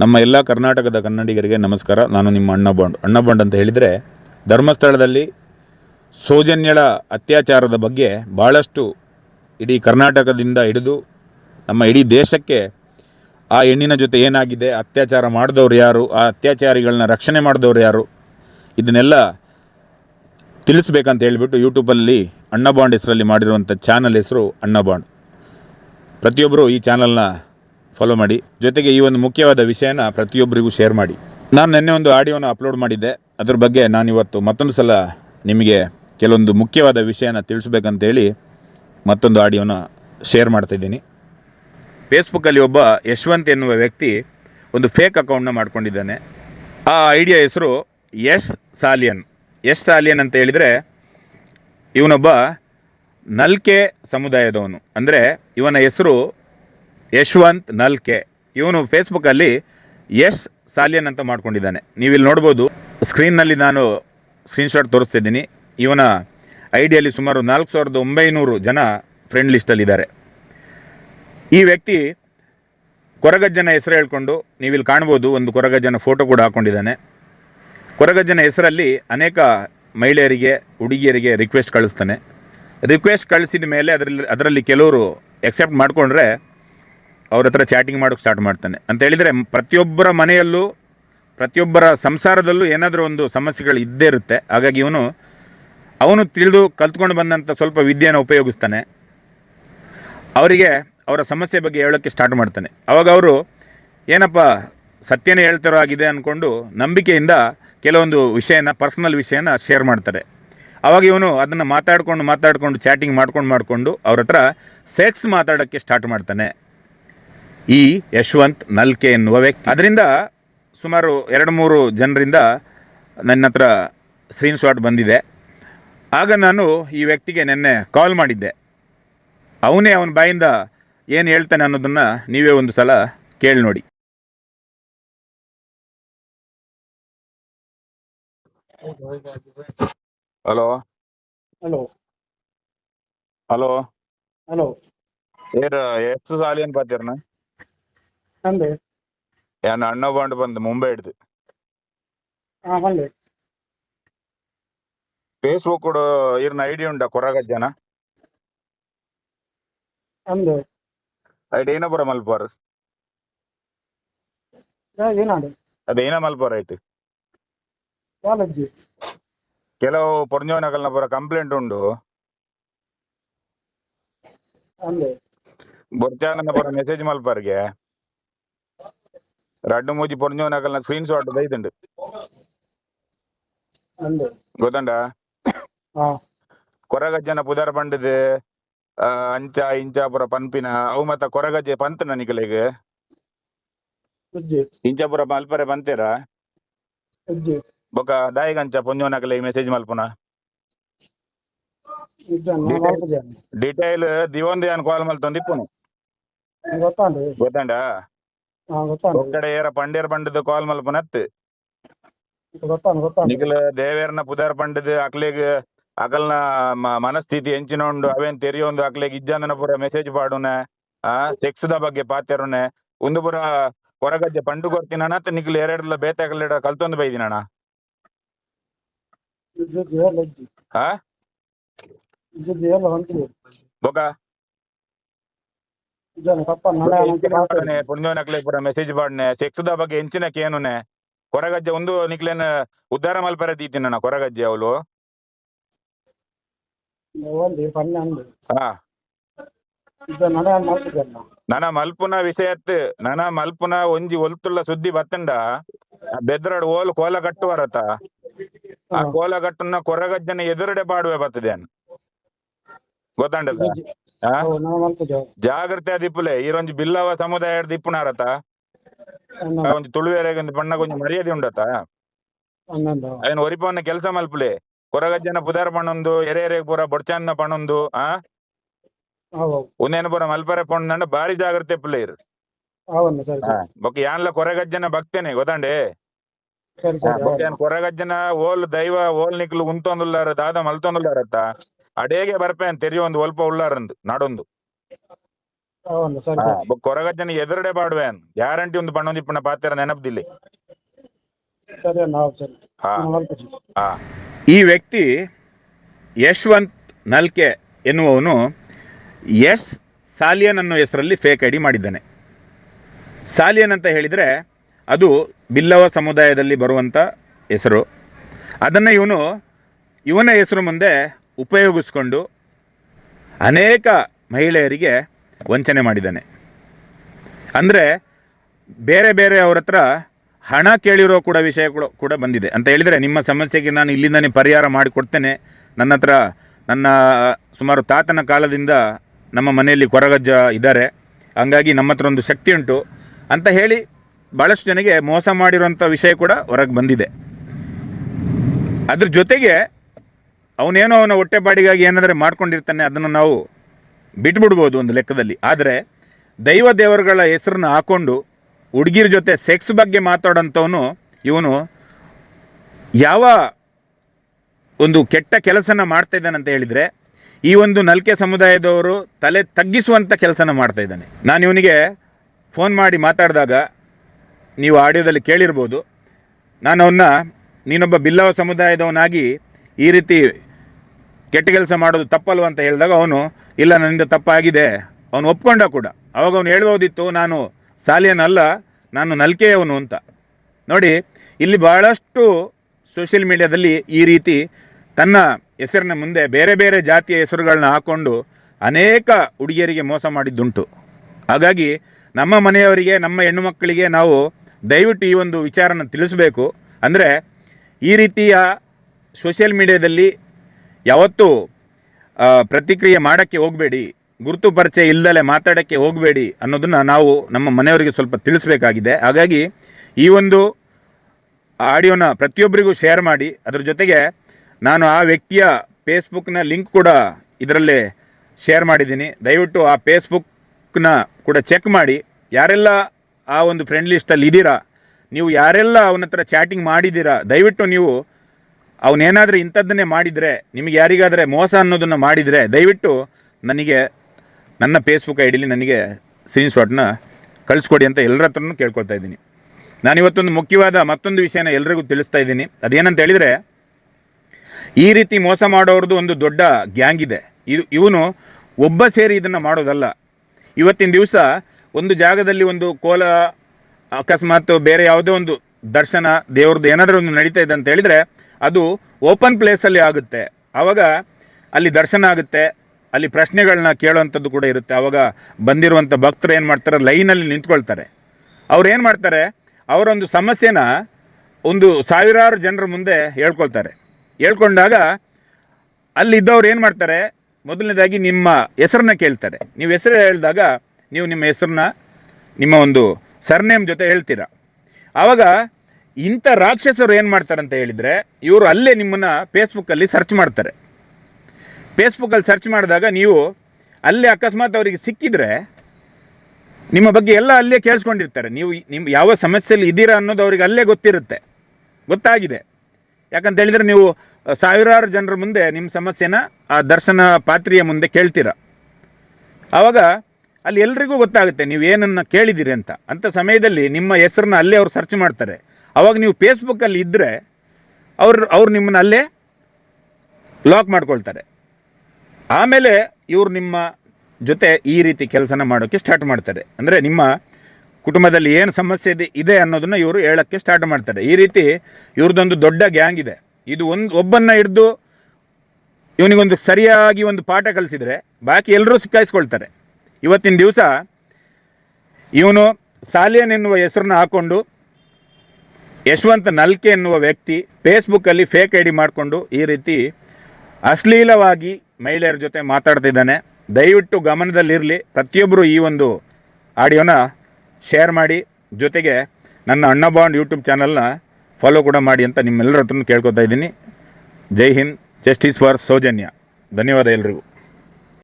ನಮ್ಮ ಎಲ್ಲ ಕರ್ನಾಟಕದ ಕನ್ನಡಿಗರಿಗೆ ನಮಸ್ಕಾರ. ನಾನು ನಿಮ್ಮ ಅಣ್ಣ ಬಾಂಡ್. ಅಣ್ಣ ಬಾಂಡ್ ಅಂತ ಹೇಳಿದರೆ ಧರ್ಮಸ್ಥಳದಲ್ಲಿ ಸೌಜನ್ಯಳ ಅತ್ಯಾಚಾರದ ಬಗ್ಗೆ ಭಾಳಷ್ಟು ಇಡೀ ಕರ್ನಾಟಕದಿಂದ ಹಿಡಿದು ನಮ್ಮ ಇಡೀ ದೇಶಕ್ಕೆ ಆ ಹೆಣ್ಣಿನ ಜೊತೆ ಏನಾಗಿದೆ, ಅತ್ಯಾಚಾರ ಮಾಡಿದವ್ರು ಯಾರು, ಆ ಅತ್ಯಾಚಾರಿಗಳನ್ನ ರಕ್ಷಣೆ ಮಾಡಿದವ್ರು ಯಾರು, ಇದನ್ನೆಲ್ಲ ತಿಳಿಸ್ಬೇಕಂತ ಹೇಳಿಬಿಟ್ಟು ಯೂಟ್ಯೂಬಲ್ಲಿ ಅಣ್ಣ ಬಾಂಡ್ ಹೆಸರಲ್ಲಿ ಮಾಡಿರುವಂಥ ಚಾನಲ್ ಹೆಸರು ಅಣ್ಣ ಬಾಂಡ್. ಪ್ರತಿಯೊಬ್ಬರು ಈ ಚಾನಲ್ನ ಫಾಲೋ ಮಾಡಿ. ಜೊತೆಗೆ ಈ ಒಂದು ಮುಖ್ಯವಾದ ವಿಷಯನ ಪ್ರತಿಯೊಬ್ಬರಿಗೂ ಶೇರ್ ಮಾಡಿ. ನಾನು ನಿನ್ನೆ ಒಂದು ಆಡಿಯೋನ ಅಪ್ಲೋಡ್ ಮಾಡಿದ್ದೆ. ಅದ್ರ ಬಗ್ಗೆ ನಾನು ಇವತ್ತು ಮತ್ತೊಂದು ಸಲ ನಿಮಗೆ ಕೆಲವೊಂದು ಮುಖ್ಯವಾದ ವಿಷಯನ ತಿಳಿಸ್ಬೇಕಂತೇಳಿ ಮತ್ತೊಂದು ಆಡಿಯೋನ ಶೇರ್ ಮಾಡ್ತಾಯಿದ್ದೀನಿ ಫೇಸ್ಬುಕ್ಕಲ್ಲಿ ಒಬ್ಬ ಯಶವಂತ್ ಎನ್ನುವ ವ್ಯಕ್ತಿ ಒಂದು ಫೇಕ್ ಅಕೌಂಟ್ನ ಮಾಡ್ಕೊಂಡಿದ್ದಾನೆ. ಆ ಐಡಿಯಾ ಹೆಸರು ಯಶ್ ಸಾಲಿಯನ್. ಯಶ್ ಸಾಲಿಯನ್ ಅಂತ ಹೇಳಿದರೆ ಇವನೊಬ್ಬ ನಲ್ಕೆ ಸಮುದಾಯದವನು. ಅಂದರೆ ಇವನ ಹೆಸರು ಯಶವಂತ್ ನಲ್ಕೆ. ಇವನು ಫೇಸ್ಬುಕ್ಕಲ್ಲಿ ಯಶ್ ಸಾಲಿಯನ್ ಅಂತ ಮಾಡ್ಕೊಂಡಿದ್ದಾನೆ. ನೀವಿಲ್ಲಿ ನೋಡ್ಬೋದು, ಸ್ಕ್ರೀನ್ನಲ್ಲಿ ನಾನು ಸ್ಕ್ರೀನ್ಶಾಟ್ ತೋರಿಸ್ತಿದ್ದೀನಿ. ಇವನ ಐಡಿಯಲ್ಲಿ ಸುಮಾರು ನಾಲ್ಕು ಸಾವಿರದ ಒಂಬೈನೂರು ಜನ ಫ್ರೆಂಡ್ ಲಿಸ್ಟಲ್ಲಿದ್ದಾರೆ ಈ ವ್ಯಕ್ತಿ ಕೊರಗಜ್ಜನ ಹೆಸರು ಹೇಳ್ಕೊಂಡು ನೀವಿಲ್ಲಿ ಕಾಣ್ಬೋದು, ಒಂದು ಕೊರಗಜ್ಜನ ಫೋಟೋ ಕೂಡ ಹಾಕ್ಕೊಂಡಿದ್ದಾನೆ ಕೊರಗಜ್ಜನ ಹೆಸರಲ್ಲಿ ಅನೇಕ ಮಹಿಳೆಯರಿಗೆ, ಹುಡುಗಿಯರಿಗೆ ರಿಕ್ವೆಸ್ಟ್ ಕಳಿಸ್ತಾನೆ. ರಿಕ್ವೆಸ್ಟ್ ಕಳಿಸಿದ ಮೇಲೆ ಅದರಲ್ಲಿ ಅದರಲ್ಲಿ ಕೆಲವರು ಎಕ್ಸೆಪ್ಟ್ ಮಾಡಿಕೊಂಡ್ರೆ ಅವ್ರ ಹತ್ರ ಚಾಟಿಂಗ್ ಮಾಡೋಕೆ ಸ್ಟಾರ್ಟ್ ಮಾಡ್ತಾನೆ. ಅಂತ ಹೇಳಿದರೆ ಪ್ರತಿಯೊಬ್ಬರ ಮನೆಯಲ್ಲೂ, ಪ್ರತಿಯೊಬ್ಬರ ಸಂಸಾರದಲ್ಲೂ ಏನಾದರೂ ಒಂದು ಸಮಸ್ಯೆಗಳು ಇದ್ದೇ ಇರುತ್ತೆ. ಹಾಗಾಗಿ ಇವನು, ಅವನು ತಿಳಿದು ಕಲ್ತ್ಕೊಂಡು ಬಂದಂಥ ಸ್ವಲ್ಪ ವಿದ್ಯೆಯನ್ನು ಉಪಯೋಗಿಸ್ತಾನೆ. ಅವರಿಗೆ ಅವರ ಸಮಸ್ಯೆ ಬಗ್ಗೆ ಹೇಳೋಕ್ಕೆ ಸ್ಟಾರ್ಟ್ ಮಾಡ್ತಾನೆ. ಅವಾಗ ಅವರು, ಏನಪ್ಪ, ಸತ್ಯನೇ ಹೇಳ್ತಾರೋ ಆಗಿದೆ ಅಂದ್ಕೊಂಡು ನಂಬಿಕೆಯಿಂದ ಕೆಲವೊಂದು ವಿಷಯನ ಪರ್ಸನಲ್ ವಿಷಯನ ಶೇರ್ ಮಾಡ್ತಾರೆ. ಅವಾಗ ಇವನು ಅದನ್ನು ಮಾತಾಡ್ಕೊಂಡು ಮಾತಾಡ್ಕೊಂಡು ಚಾಟಿಂಗ್ ಮಾಡ್ಕೊಂಡು, ಮಾಡಿಕೊಂಡು ಅವ್ರ ಹತ್ರ ಸೆಕ್ಸ್ ಮಾತಾಡೋಕ್ಕೆ ಸ್ಟಾರ್ಟ್ ಮಾಡ್ತಾನೆ. ಈ ಯಶವಂತ್ ನಲ್ಕೆ ಎನ್ನುವ ವ್ಯಕ್ತಿ. ಅದರಿಂದ ಸುಮಾರು ಎರಡು ಮೂರು ಜನರಿಂದ ನನ್ನ ಹತ್ರ ಸ್ಕ್ರೀನ್ಶಾಟ್ ಬಂದಿದೆ. ಆಗ ನಾನು ಈ ವ್ಯಕ್ತಿಗೆ ನಿನ್ನೆ ಕಾಲ್ ಮಾಡಿದ್ದೆ. ಅವನೇ ಅವನ ಬಾಯಿಂದ ಏನು ಹೇಳ್ತಾನೆ ಅನ್ನೋದನ್ನು ನೀವೇ ಒಂದು ಸಲ ಕೇಳಿ ನೋಡಿ. ಹಲೋ. ಹಲೋ. ಹಲೋ. ಹಲೋ. ಏರ್ ಎಷ್ಟು ಸಾಲಿ ಏನು ಏನ್ ಅಣ್ಣ ಬಾಂಡ್ ಬಂದ್ ಮುಂಬೈ ಹಿಡ್ದು. ಹಾ ಬಂದೆ. ಫೇಸ್ಬುಕ್ ಕೂಡ ಇರ್ನ ಐಡಿ ಉಂಡ ಕೊರಗಜ್ಜನ ಅಂದೆ. ಐಡಿ ಏನ ಬರ ಮಲ್ಪಾರ್. ಏನಾಡು ಅದ ಏನ ಮಲ್ಪಾರ್ ಐಟ್ ಕಾಲೇಜ್. ಕೆಲವು ಪೊರ್ಜೋನಕಲ್ನ ಬರ ಕಂಪ್ಲೇಂಟ್ ಉಂಡು. ಅಂದೆ. ಬೊರ್ಚಾನನ ಬರ ಮೆಸೇಜ್ ಮಲ್ಪಾರ್ಗೆ. ರಡ್ಡು ಮೂಜಿ ಪೊರ್ಜೋನಕಲ್ನ ಸ್ಕ್ರೀನ್ ಶಾಟ್ ದೈದುಂಡು ಅಂದೆ ಗೊತ್ತಂಡ ಹಾ ಕೊರಗಜ್ಜನ ಪುದರ್ ಪಂಡದ್ ಆ, ಅಂಚ ಇಂಚ ಪುರ ಪನ್ಪಿನ ಅವು ಮತ್ತ ಕೊರಗಜ್ಜೆ ಪಂತನ ನಿಕಲೆಗ್ ಉಜ್ಜಿ ಇಂಚ ಪುರ ಮಲ್ಪರೆ ಪಂತೇರ ಉಜ್ಜಿ ಬೊಕ ದಾಯಿಗಂಚ ಪೊಂಜೋನಕಲೆ ಮೆಸೇಜ್ ಮಲ್ಪುನ ಇದ್ದಾನೆ ನಾ ಮಾಡ್ತಿದ್ದೇನೆ ಡೀಟೇಲ್ ದಿವೊಂದು ಏನ್ ಕಾಲ್ ಪಂಡೇರ್ ಪಂಡದ ಕಾಲ್ ಮಲ್ಪನತ್ ಗೊತ್ತಾಂಡು ಗೊತ್ತಾಂಡು ನಿಖಲ್ ದೇವೇರ್ನ ಪುದಾರ್ ಪಂಡದ್ ಅಕ್ಲೆಗ್ ಅಕಲ್ನ ಮನಸ್ಥಿತಿ ಎಂಚಿನೊಂಡು ಅವೇನ್ ತೆರಿಯೊಂದು ಅಕ್ಲೆಗ್ ಇಜ್ಜಂದನ ಪುರ ಮೆಸೇಜ್ ಪಾಡುನೆ ಆ ಸೆಕ್ಸ್ ದ ಬಗ್ಗೆ ಪಾತೆರುನೆ. ಒಂದು ಪುರ ಕೊರಗಜ್ಜೆ ಪಂಡು ಕೊರ್ತಿನನತ್ ನಿಖಲ್ ಎರಡ್ಲ ಬೇತಾಕಲೆಡ ಕಲ್ತೊಂದು ಬೈದಿನಣ ಬೊಕ? ಇದ್ದಾನೆ ಪಪ್ಪ ನಡೆ ಅಂತ ಮಾತಾಡಿ ಪುಣ್ಯೋನ್ ಅಕ್ಲೆಗ್ ಪುರ ಮೆಸೇಜ್ ಬಾಡ್ನೆ. ಸೆಕ್ಸ್ ದ ಬಗ್ಗೆ ಹೆಂಚಿನ ಕೇನುನೆ. ಕೊರಗಜ್ಜೆ ಒಂದು ನಿಕ್ಲೇನ್ ಉದ್ಧಾರ ಮಲ್ಪರೆ ದೀತಿನ ಕೊರಗಜ್ಜೆ ಅವಳು ನನ ಮಲ್ಪುನ ವಿಷಯತ್ ನನ ಮಲ್ಪುನ ಒಂಜಿ ಒಲ್ತುಳ್ಳ ಸುದ್ದಿ ಬತ್ತಂಡ ಬೆದ್ರಡ್ ಓಲ್ ಕೋಲ ಕಟ್ಟುವರತ. ಆ ಕೋಲ ಕಟ್ಟುನ ಕೊರಗಜ್ಜನ ಎದುರುಡೆ ಬಾಡುವೆ ಬತ್ತದೇನು ಅನ್. ಗೊತ್ತಂಡದ ಹಾ ನಾವು ಮಾಡ್ತಿದ್ದೇವೆ ಜಾಗ್ರತೆ ಅದಿಪ್ಪುಲೆ ಈರೊಂಜಿ ಬಿಲ್ಲವ ಸಮುದಾಯ ಹಿಡ್ದು ಇಪ್ಪುನಾರತ ಹನ್ನೊಂದು ಒಂಜಿ ತುಳುವೆರೆಗೆ ಒಂದು ಬಣ್ಣ ಕೊಂಚ ಮರ್ಯಾದೆ ಉಂಡತ ಹನ್ನೊಂದು ಅಯ್ಯನ್ ಒರಿಪವನ್ನ ಕೆಲಸ ಮಲ್ಪುಲೆ ಕೊರಗಜ್ಜನ ಪುದಾರ ಪಣೊಂದು ಎರೆ ಎರೆ ಪೂರ ಬೊಡ್ಚಾಂದ ಪಣೊಂದು ಆ ಹೌದು ಉಂದೇನ ಪೂರ ಮಲ್ಪರೆ ಪೊಂಡ ಬಾರಿ ಜಾಗ್ರತೆ ಪುಲೆ ಇರು ಹೌದು ಸರಿ ಸರಿ ಬೊಕ್ಕ ಯಾನ್ಲ ಕೊರಗಜ್ಜನ ಭಕ್ತೇನೆ ಗೊತ್ತಂಡೆ ಸರಿ ಸರಿ ಹೌದು ಏನ್ ಕೊರಗಜ್ಜನ ಓಲ್ ದೈವ ಓಲ್ ನಿಕ್ಲು ಉಂತೊಂದುಲ್ಲಾರ ದಾದ ಮಲ್ತೊಂದುಲ್ಲಾರತ್ತ ಅಡೇಗೆ ಬರ್ಪೇನ್ ತೆರಿ ಒಂದು ಒಲ್ಪ ಉಳ್ಳಾರಂದು ನಾಡೊಂದು. ಕೊರಗಜ್ಜನ ಎದುರುಡೆ ಬಾಡುವೇನ್ ಗ್ಯಾರಂಟಿ ಒಂದು ಬಣ್ಣ ಇಪ್ಪಣ್ಣ ಪಾತ್ರ ನೆನಪದಿಲ್ಲ. ಈ ವ್ಯಕ್ತಿ ಯಶವಂತ್ ನಲ್ಕೆ ಎನ್ನುವವನು ಎಸ್ ಸಾಲಿಯನ್ ಅನ್ನೋ ಹೆಸರಲ್ಲಿ ಫೇಕ್ ಐಡಿ ಮಾಡಿದ್ದಾನೆ. ಸಾಲಿಯನ್ ಅಂತ ಹೇಳಿದರೆ ಅದು ಬಿಲ್ಲವ ಸಮುದಾಯದಲ್ಲಿ ಬರುವಂಥ ಹೆಸರು. ಅದನ್ನು ಇವನು ಇವನ ಹೆಸರು ಮುಂದೆ ಉಪಯೋಗಿಸ್ಕೊಂಡು ಅನೇಕ ಮಹಿಳೆಯರಿಗೆ ವಂಚನೆ ಮಾಡಿದ್ದಾನೆ. ಅಂದರೆ ಬೇರೆ ಬೇರೆ ಅವ್ರ ಹತ್ರ ಹಣ ಕೇಳಿರೋ ಕೂಡ ವಿಷಯ ಕೂಡ ಬಂದಿದೆ. ಅಂತ ಹೇಳಿದರೆ ನಿಮ್ಮ ಸಮಸ್ಯೆಗೆ ನಾನು ಇಲ್ಲಿಂದನೇ ಪರಿಹಾರ ಮಾಡಿಕೊಡ್ತೇನೆ. ನನ್ನ ಹತ್ರ ನನ್ನ ಸುಮಾರು ತಾತನ ಕಾಲದಿಂದ ನಮ್ಮ ಮನೆಯಲ್ಲಿ ಕೊರಗಜ್ಜ ಇದ್ದಾರೆ. ಹಂಗಾಗಿ ನಮ್ಮ ಹತ್ರ ಒಂದು ಶಕ್ತಿ ಉಂಟು ಅಂತ ಹೇಳಿ ಭಾಳಷ್ಟು ಜನಗೆ ಮೋಸ ಮಾಡಿರುವಂಥ ವಿಷಯ ಕೂಡ ಹೊರಗೆ ಬಂದಿದೆ. ಅದ್ರ ಜೊತೆಗೆ ಅವನೇನೋ ಅವನ ಹೊಟ್ಟೆಪಾಡಿಗಾಗಿ ಏನಾದರೆ ಮಾಡ್ಕೊಂಡಿರ್ತಾನೆ, ಅದನ್ನು ನಾವು ಬಿಟ್ಬಿಡ್ಬೋದು ಒಂದು ಲೆಕ್ಕದಲ್ಲಿ. ಆದರೆ ದೈವ ದೇವರುಗಳ ಹೆಸರನ್ನ ಹಾಕ್ಕೊಂಡು ಹುಡುಗಿರ ಜೊತೆ ಸೆಕ್ಸ್ ಬಗ್ಗೆ ಮಾತಾಡೋಂಥವನು ಇವನು ಯಾವ ಒಂದು ಕೆಟ್ಟ ಕೆಲಸನ ಮಾಡ್ತಾ ಇದ್ದಾನೆ ಅಂತ ಹೇಳಿದರೆ, ಈ ಒಂದು ನಲ್ಕೆ ಸಮುದಾಯದವರು ತಲೆ ತಗ್ಗಿಸುವಂಥ ಕೆಲಸನ ಮಾಡ್ತಾ ಇದ್ದಾನೆ. ನಾನು ಇವನಿಗೆ ಫೋನ್ ಮಾಡಿ ಮಾತಾಡಿದಾಗ ನೀವು ಆಡಿಯೋದಲ್ಲಿ ಕೇಳಿರ್ಬೋದು. ನಾನು ಅವನ್ನ ನೀನೊಬ್ಬ ಬಿಲ್ಲವ ಸಮುದಾಯದವನಾಗಿ ಈ ರೀತಿ ಕೆಟ್ಟ ಕೆಲಸ ಮಾಡೋದು ತಪ್ಪಲ್ವ ಅಂತ ಹೇಳಿದಾಗ ಅವನು, ಇಲ್ಲ, ನನ್ನಿಂದ ತಪ್ಪಾಗಿದೆ. ಅವನು ಒಪ್ಕೊಂಡ ಕೂಡ. ಅವಾಗ ಅವನು ಹೇಳ್ಬೋದಿತ್ತು, ನಾನು ಸಾಲಿಯನಲ್ಲ, ನಾನು ನಲ್ಕೆಯವನು ಅಂತ. ನೋಡಿ, ಇಲ್ಲಿ ಬಹಳಷ್ಟು ಸೋಷಿಯಲ್ ಮೀಡಿಯಾದಲ್ಲಿ ಈ ರೀತಿ ತನ್ನ ಹೆಸರಿನ ಮುಂದೆ ಬೇರೆ ಬೇರೆ ಜಾತಿಯ ಹೆಸರುಗಳನ್ನ ಹಾಕ್ಕೊಂಡು ಅನೇಕ ಹುಡುಗಿಯರಿಗೆ ಮೋಸ ಮಾಡಿದ್ದುಂಟು. ಹಾಗಾಗಿ ನಮ್ಮ ಮನೆಯವರಿಗೆ, ನಮ್ಮ ಹೆಣ್ಣು ಮಕ್ಕಳಿಗೆ ನಾವು ದಯವಿಟ್ಟು ಈ ಒಂದು ವಿಚಾರನ ತಿಳಿಸಬೇಕು. ಅಂದರೆ ಈ ರೀತಿಯ ಸೋಷಿಯಲ್ ಮೀಡಿಯಾದಲ್ಲಿ ಯಾವತ್ತೂ ಪ್ರತಿಕ್ರಿಯೆ ಮಾಡೋಕ್ಕೆ ಹೋಗಬೇಡಿ, ಗುರುತು ಪರಿಚಯ ಇಲ್ಲದಲೆ ಮಾತಾಡೋಕ್ಕೆ ಹೋಗಬೇಡಿ ಅನ್ನೋದನ್ನು ನಾವು ನಮ್ಮ ಮನೆಯವರಿಗೆ ಸ್ವಲ್ಪ ತಿಳಿಸ್ಬೇಕಾಗಿದೆ. ಹಾಗಾಗಿ ಈ ಒಂದು ಆಡಿಯೋನ ಪ್ರತಿಯೊಬ್ಬರಿಗೂ ಶೇರ್ ಮಾಡಿ, ಅದರ ಜೊತೆಗೆ ನಾನು ಆ ವ್ಯಕ್ತಿಯ ಫೇಸ್ಬುಕ್ನ ಲಿಂಕ್ ಕೂಡ ಇದರಲ್ಲೇ ಶೇರ್ ಮಾಡಿದ್ದೀನಿ. ದಯವಿಟ್ಟು ಆ ಫೇಸ್ಬುಕ್ನ ಕೂಡ ಚೆಕ್ ಮಾಡಿ, ಯಾರೆಲ್ಲ ಆ ಒಂದು ಫ್ರೆಂಡ್ ಲಿಸ್ಟಲ್ಲಿ ಇದ್ದೀರಾ ನೀವು ಯಾರೆಲ್ಲ ಅವನ ಹತ್ರ ಚಾಟಿಂಗ್ ಮಾಡಿದ್ದೀರಾ ದಯವಿಟ್ಟು ನೀವು ಅವನೇನಾದರೂ ಇಂಥದ್ದನ್ನೇ ಮಾಡಿದರೆ, ನಿಮಗೆ ಯಾರಿಗಾದರೆ ಮೋಸ ಅನ್ನೋದನ್ನು ಮಾಡಿದರೆ, ದಯವಿಟ್ಟು ನನಗೆ ನನ್ನ ಫೇಸ್ಬುಕ್ ಐ ಡಿಲಿ ನನಗೆ ಸ್ಕ್ರೀನ್ಶಾಟ್ನ ಕಳಿಸ್ಕೊಡಿ ಅಂತ ಎಲ್ಲರ ಹತ್ರನೂ ಕೇಳ್ಕೊಳ್ತಾ ಇದ್ದೀನಿ. ನಾನಿವತ್ತೊಂದು ಮುಖ್ಯವಾದ ಮತ್ತೊಂದು ವಿಷಯನ ಎಲ್ರಿಗೂ ತಿಳಿಸ್ತಾ ಇದ್ದೀನಿ. ಅದೇನಂತ ಹೇಳಿದರೆ, ಈ ರೀತಿ ಮೋಸ ಮಾಡೋರ್ದು ಒಂದು ದೊಡ್ಡ ಗ್ಯಾಂಗ್ ಇದೆ. ಇದು, ಇವನು ಒಬ್ಬ ಸೇರಿ ಇದನ್ನು ಮಾಡೋದಲ್ಲ. ಇವತ್ತಿನ ದಿವಸ ಒಂದು ಜಾಗದಲ್ಲಿ ಒಂದು ಕೋಲ, ಅಕಸ್ಮಾತ್ ಬೇರೆ ಯಾವುದೋ ಒಂದು ದರ್ಶನ, ದೇವ್ರದ್ದು ಏನಾದರೂ ಒಂದು ನಡೀತಾ ಇದೆ ಅಂತ ಹೇಳಿದರೆ ಅದು ಓಪನ್ ಪ್ಲೇಸಲ್ಲಿ ಆಗುತ್ತೆ. ಆವಾಗ ಅಲ್ಲಿ ದರ್ಶನ ಆಗುತ್ತೆ. ಅಲ್ಲಿ ಪ್ರಶ್ನೆಗಳನ್ನ ಕೇಳೋವಂಥದ್ದು ಕೂಡ ಇರುತ್ತೆ. ಆವಾಗ ಬಂದಿರುವಂಥ ಭಕ್ತರು ಏನು ಮಾಡ್ತಾರೆ? ಲೈನಲ್ಲಿ ನಿಂತ್ಕೊಳ್ತಾರೆ. ಅವ್ರು ಏನು ಮಾಡ್ತಾರೆ? ಅವರೊಂದು ಸಮಸ್ಯೆನ ಒಂದು ಸಾವಿರಾರು ಜನರ ಮುಂದೆ ಹೇಳ್ಕೊಳ್ತಾರೆ. ಹೇಳ್ಕೊಂಡಾಗ ಅಲ್ಲಿದ್ದವ್ರು ಏನು ಮಾಡ್ತಾರೆ? ಮೊದಲನೇದಾಗಿ ನಿಮ್ಮ ಹೆಸರನ್ನ ಕೇಳ್ತಾರೆ. ನೀವು ಹೆಸರು ಹೇಳಿದಾಗ ನೀವು ನಿಮ್ಮ ಹೆಸರನ್ನ ನಿಮ್ಮ ಒಂದು ಸರ್ನೇಮ್ ಜೊತೆ ಹೇಳ್ತೀರಾ. ಆವಾಗ ಇಂಥ ರಾಕ್ಷಸರು ಏನು ಮಾಡ್ತಾರೆ ಅಂತ ಹೇಳಿದರೆ, ಇವರು ಅಲ್ಲೇ ನಿಮ್ಮನ್ನು ಫೇಸ್ಬುಕ್ಕಲ್ಲಿ ಸರ್ಚ್ ಮಾಡ್ತಾರೆ. ಫೇಸ್ಬುಕ್ಕಲ್ಲಿ ಸರ್ಚ್ ಮಾಡಿದಾಗ ನೀವು ಅಲ್ಲೇ ಅಕಸ್ಮಾತ್ ಅವರಿಗೆ ಸಿಕ್ಕಿದರೆ ನಿಮ್ಮ ಬಗ್ಗೆ ಎಲ್ಲ ಅಲ್ಲೇ ಕೇಳಿಸ್ಕೊಂಡಿರ್ತಾರೆ. ನೀವು ನಿಮ್ಮ ಯಾವ ಸಮಸ್ಯೆಯಲ್ಲಿ ಇದ್ದೀರಾ ಅನ್ನೋದು ಅವ್ರಿಗೆ ಅಲ್ಲೇ ಗೊತ್ತಿರುತ್ತೆ. ಗೊತ್ತಾಗಿದೆ. ಯಾಕಂತ ಹೇಳಿದರೆ ನೀವು ಸಾವಿರಾರು ಜನರ ಮುಂದೆ ನಿಮ್ಮ ಸಮಸ್ಯೆನ ಆ ದರ್ಶನ ಪಾತ್ರಿಯ ಮುಂದೆ ಕೇಳ್ತೀರ. ಆವಾಗ ಅಲ್ಲಿ ಎಲ್ರಿಗೂ ಗೊತ್ತಾಗುತ್ತೆ ನೀವು ಏನನ್ನು ಕೇಳಿದ್ದೀರಿ ಅಂತ. ಅಂಥ ಸಮಯದಲ್ಲಿ ನಿಮ್ಮ ಹೆಸರನ್ನ ಅಲ್ಲೇ ಅವ್ರು ಸರ್ಚ್ ಮಾಡ್ತಾರೆ. ಅವಾಗ ನೀವು ಫೇಸ್ಬುಕ್ಕಲ್ಲಿ ಇದ್ದರೆ ಅವ್ರು ಅವ್ರು ನಿಮ್ಮನ್ನ ಅಲ್ಲೇ ಲಾಕ್ ಮಾಡ್ಕೊಳ್ತಾರೆ. ಆಮೇಲೆ ಇವರು ನಿಮ್ಮ ಜೊತೆ ಈ ರೀತಿ ಕೆಲಸನ ಮಾಡೋಕ್ಕೆ ಸ್ಟಾರ್ಟ್ ಮಾಡ್ತಾರೆ. ಅಂದರೆ ನಿಮ್ಮ ಕುಟುಂಬದಲ್ಲಿ ಏನು ಸಮಸ್ಯೆ ಇದೆ ಇದೆ ಅನ್ನೋದನ್ನು ಇವರು ಹೇಳೋಕ್ಕೆ ಸ್ಟಾರ್ಟ್ ಮಾಡ್ತಾರೆ. ಈ ರೀತಿ ಇವ್ರದ್ದೊಂದು ದೊಡ್ಡ ಗ್ಯಾಂಗ್ ಇದೆ. ಇದು ಒಂದು, ಒಬ್ಬನ್ನ ಹಿಡಿದು ಇವನಿಗೊಂದು ಸರಿಯಾಗಿ ಒಂದು ಪಾಠ ಕಲಿಸಿದರೆ ಬಾಕಿ ಎಲ್ಲರೂ ಸಿಕ್ಕಾಯಿಸ್ಕೊಳ್ತಾರೆ. ಇವತ್ತಿನ ದಿವಸ ಇವನು ಸಾಲಿಯನ್ ಎನ್ನುವ ಹೆಸರನ್ನ ಹಾಕ್ಕೊಂಡು ಯಶವಂತ ನಲ್ಕೆ ಎನ್ನುವ ವ್ಯಕ್ತಿ ಫೇಸ್ಬುಕ್ಕಲ್ಲಿ ಫೇಕ್ ಐ ಡಿ ಮಾಡಿಕೊಂಡು ಈ ರೀತಿ ಅಶ್ಲೀಲವಾಗಿ ಮಹಿಳೆಯರ ಜೊತೆ ಮಾತಾಡ್ತಿದ್ದಾನೆ ದಯವಿಟ್ಟು ಗಮನದಲ್ಲಿರಲಿ. ಪ್ರತಿಯೊಬ್ಬರು ಈ ಒಂದು ಆಡಿಯೋನ ಶೇರ್ ಮಾಡಿ. ಜೊತೆಗೆ ನನ್ನ ಅಣ್ಣ ಬಾಂಡ್ ಯೂಟ್ಯೂಬ್ ಚಾನಲ್ನ ಫಾಲೋ ಕೂಡ ಮಾಡಿ ಅಂತ ನಿಮ್ಮೆಲ್ಲರ ಹತ್ರನೂ ಕೇಳ್ಕೊತಾ ಇದ್ದೀನಿ. ಜೈ ಹಿಂದ್. Justice for Soujanya. ಧನ್ಯವಾದ ಎಲ್ರಿಗೂ.